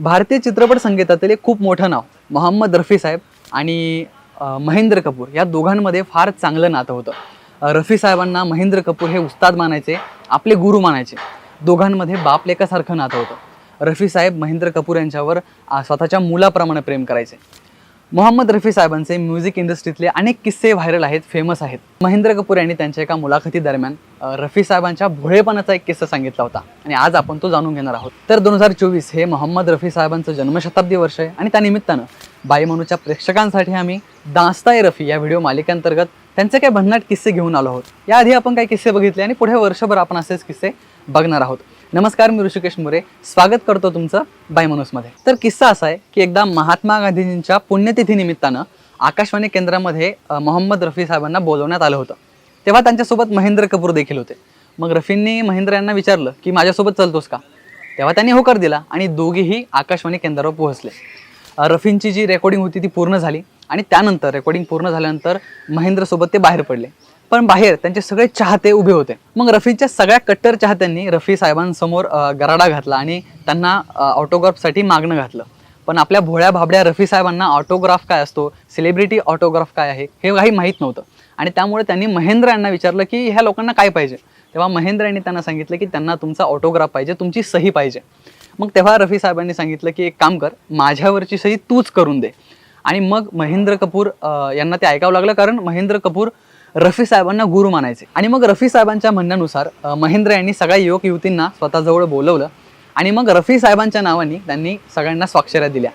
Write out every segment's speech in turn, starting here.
भारतीय चित्रपट संगीतातील एक खूप मोठं नाव मोहम्मद रफी साहेब आणि महेंद्र कपूर या दोघांमध्ये फार चांगलं नातं होतं. रफी साहेबांना महेंद्र कपूर हे उस्ताद मानायचे आपले गुरु मानायचे. दोघांमध्ये बाप लेखासारखं नातं होतं. रफी साहेब महेंद्र कपूर यांच्यावर स्वतःच्या मुलाप्रमाणे प्रेम करायचे. मोहम्मद रफी साहेबांचे म्युझिक इंडस्ट्रीतले अनेक किस्से व्हायरल आहेत फेमस आहेत. महेंद्र कपूर यांनी त्यांच्या एका मुलाखती दरम्यान रफी साहेबांच्या भोळेपणाचा एक किस्सा सांगितला होता. आणि आज आपण तो जाणून घेणार आहोत. तर दोन हजार चोवीस हे मोहम्मद रफी साहेबांचं जन्मशताब्दी वर्ष आहे. आणि त्यानिमित्तानं बाईमनूच्या प्रेक्षकांसाठी आम्ही दास्ताय रफी या व्हिडिओ मालिकेअंतर्गत त्यांचे काही भन्नाट किस्से घेऊन आलो आहोत. याआधी आपण काही किस्से बघितले आणि पुढे वर्षभर आपण असेच किस्से बघणार आहोत. नमस्कार मी ऋषिकेश मुरे. स्वागत करतो तुमचं बायमनुसमध्ये तर किस्सा असा आहे की एकदा महात्मा गांधीजींच्या पुण्यतिथीनिमित्तानं आकाशवाणी केंद्रामध्ये मोहम्मद रफी साहेबांना बोलवण्यात आलं होतं. तेव्हा त्यांच्यासोबत महेंद्र कपूर देखील होते. मग रफींनी महेंद्र यांना विचारलं की माझ्यासोबत चलतोस का? तेव्हा त्यांनी होकार दिला आणि दोघेही आकाशवाणी केंद्रावर पोहोचले. रफींची जी रेकॉर्डिंग होती ती पूर्ण झाली आणि त्यानंतर रेकॉर्डिंग पूर्ण झाल्यानंतर महेंद्रसोबत ते बाहेर पडले. पण बाहेर त्यांचे सगळे चाहते उभे होते. मग रफीच्या सगळ्या कट्टर चाहत्यांनी रफी साहेबांसमोर गराडा घातला आणि त्यांना ऑटोग्राफसाठी मागणं घातलं. पण आपल्या भोळ्या भाबड्या रफी साहेबांना ऑटोग्राफ काय असतो सेलिब्रिटी ऑटोग्राफ काय आहे हे काही माहीत नव्हतं. आणि त्यामुळे त्यांनी महेंद्र यांना विचारलं की ह्या लोकांना काय पाहिजे? तेव्हा महेंद्र यांनी त्यांना सांगितलं की त्यांना तुमचा ऑटोग्राफ पाहिजे तुमची सही पाहिजे. मग तेव्हा रफी साहेबांनी सांगितलं की एक काम कर माझ्यावरची सही तूच करून दे. आणि मग महेंद्र कपूर यांना ते ऐकावं लागलं कारण महेंद्र कपूर रफी साहेबांना गुरु मानायचे. आणि मग रफी साहेबांच्या म्हणण्यानुसार महेंद्र यांनी सगळ्या युवक युवतींना स्वतःजवळ बोलवलं आणि मग रफी साहेबांच्या नावाने त्यांनी सगळ्यांना स्वाक्षऱ्या दिल्या.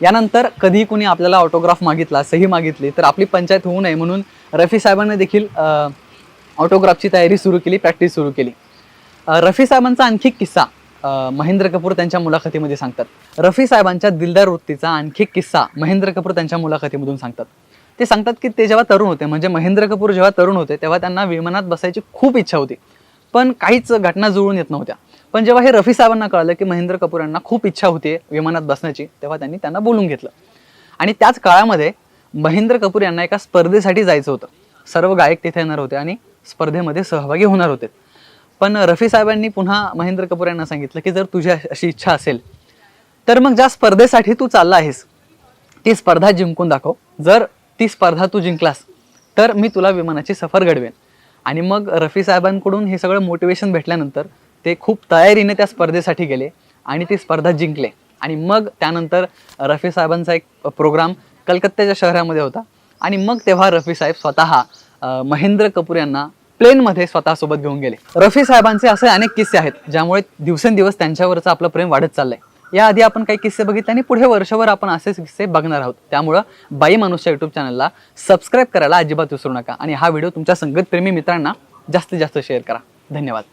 यानंतर कधी कुणी आपल्याला ऑटोग्राफ मागितला सही मागितली तर आपली पंचायत होऊ नये म्हणून रफी साहेबांनी देखील ऑटोग्राफची तयारी सुरू केली प्रॅक्टिस सुरू केली. रफी साहेबांचा आणखी एक किस्सा महेंद्र कपूर त्यांच्या मुलाखतीमध्ये सांगतात. रफी साहेबांच्या दिलदार वृत्तीचा आणखी एक किस्सा महेंद्र कपूर त्यांच्या मुलाखतीमधून सांगतात. ते सांगतात की ते जेव्हा तरुण होते म्हणजे महेंद्र कपूर जेव्हा तरुण होते तेव्हा त्यांना विमानात बसायची खूप इच्छा होती. पण काहीच घटना जुळून येत नव्हत्या. पण जेव्हा हे रफी साहेबांना कळलं की महेंद्र कपूर यांना खूप इच्छा होती विमानात बसण्याची तेव्हा त्यांनी त्यांना बोलून घेतलं. आणि त्याच काळामध्ये महेंद्र कपूर यांना एका स्पर्धेसाठी जायचं होतं. सर्व गायक तिथे येणार होते आणि स्पर्धेमध्ये सहभागी होणार होते. पण रफी साहेबांनी पुन्हा महेंद्र कपूर यांना सांगितलं की जर तुझी अशी इच्छा असेल तर मग ज्या स्पर्धेसाठी तू चालला आहेस ती स्पर्धा जिंकून दाखव. जर ती स्पर्धा तू जिंकलास तर मी तुला विमानाची सफर घडवेन. आणि मग रफी साहेबांकडून हे सगळं मोटिवेशन भेटल्यानंतर ते खूप तयारीने त्या स्पर्धेसाठी गेले आणि ती स्पर्धा जिंकले. आणि मग त्यानंतर रफी साहेबांचा एक प्रोग्राम कलकत्त्याच्या शहरामध्ये होता. आणि मग तेव्हा रफी साहेब स्वतः महेंद्र कपूर यांना प्लेनमध्ये स्वतःसोबत घेऊन गेले. रफी साहेबांचे असे अनेक किस्से आहेत ज्यामुळे दिवसेंदिवस त्यांच्यावरचं आपलं प्रेम वाढत चाललंय. याआधी आपण काही किस्से बघितले आणि पुढे वर्षभर आपण असेच किस्से बघणार आहोत. त्यामुळं बाई माणूसच्या युट्यूब चॅनलला सबस्क्राईब करायला अजिबात विसरू नका. आणि हा व्हिडिओ तुमच्या संगतप्रेमी मित्रांना जास्तीत जास्त शेअर करा. धन्यवाद.